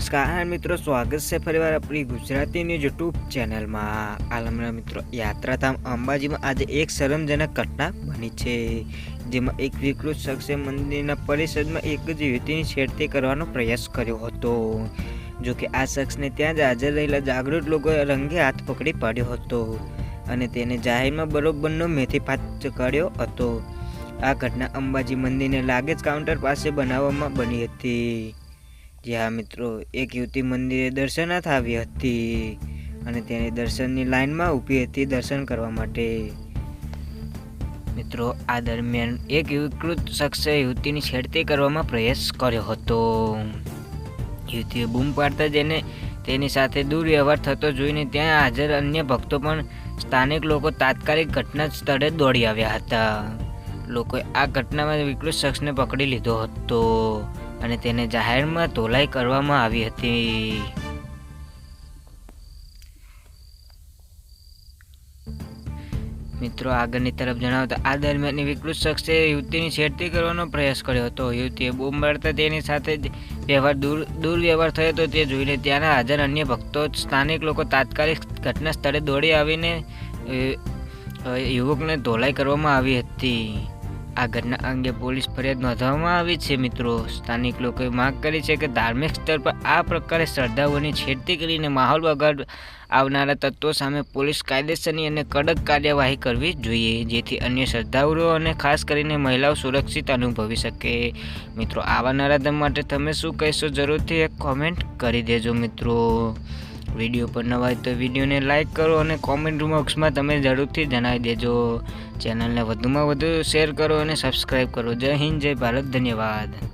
નમસ્કાર. મિત્રો, સ્વાગત છે ફરીવાર આપણી ગુજરાતી યુટ્યુબ ચેનલમાં. આલમના મિત્રો, યાત્રાધામ અંબાજીમાં આજે એક શરમજનક ઘટના બની છે, જેમાં એક વિકૃત શખ્સે મંદિરના પરિષદમાં એક જ યુવતીની છેડતી કરવાનો પ્રયાસ કર્યો હતો. જો કે આ શખ્સને ત્યાં જ હાજર રહેલા જાગૃત લોકોએ રંગે હાથ પકડી પાડ્યો હતો અને તેને જાહેરમાં બરોબરનો મેથીપાત કર્યો હતો. આ ઘટના અંબાજી મંદિરને લાગે જ કાઉન્ટર પાસે બનાવવામાં બની હતી. જ્યાં મિત્રો એક યુવતી મંદિરે દર્શનાર્થ આવી હતી અને તેની દર્શનની લાઇનમાં ઊભી હતી દર્શન કરવા માટે. મિત્રો, આ દરમિયાન એક વિકૃત શખ્સે યુવતીની છેડતી કરવામાં પ્રયાસ કર્યો હતો. યુવતીએ બૂમ પાડતા જેને તેની સાથે દુર્વ્યવહાર થતો જોઈને ત્યાં હાજર અન્ય ભક્તો પણ સ્થાનિક લોકો તાત્કાલિક ઘટના સ્થળે દોડી આવ્યા હતા. લોકોએ આ ઘટનામાં વિકૃત શખ્સને પકડી લીધો હતો. અને તેને જાહેરમાં ધોલાઈ કરવામાં આવી હતી. મિત્રો, આગળની તરફ જણાવતા, આ દરમિયાન વિકૃત શખ્સે યુવતીની છેડતી કરવાનો પ્રયાસ કર્યો હતો. યુવતીએ બૂમ મારતા તેની સાથે વ્યવહાર દૂર, દુર્વ્યવહાર થયો હતો. તે જોઈને ત્યાંના હાજર અન્ય ભક્તો, સ્થાનિક લોકો તાત્કાલિક ઘટના સ્થળે દોડી આવીને યુવકને ધોલાઈ કરવામાં આવી હતી. આ ઘટના અંગે પોલીસ ફરિયાદ નોંધવામાં આવી છે, મિત્રો. સ્થાનિક લોકોએ માંગ કરી છે કે ધાર્મિક સ્તર પર આ પ્રકારે શ્રદ્ધાઓની છેડતી કરીને માહોલ વગર આવનારા તત્વો સામે પોલીસ કાયદેસરની અને કડક કાર્યવાહી કરવી જોઈએ, જેથી અન્ય શ્રદ્ધાળુઓ અને ખાસ કરીને મહિલાઓ સુરક્ષિત અનુભવી શકે. મિત્રો, આવા નરાધમ માટે તમે શું કહેશો? જરૂરથી એક કોમેન્ટ કરી દેજો, મિત્રો. વીડિયો પર નવા હોય તો વિડીયોને લાઇક કરો અને કોમેન્ટ બોક્સમાં તમે જરૂરથી જણાવી દેજો. ચેનલને વધુમાં વધુ શેર કરો અને સબસ્ક્રાઈબ કરો. જય હિન્દ, જય ભારત, ધન્યવાદ.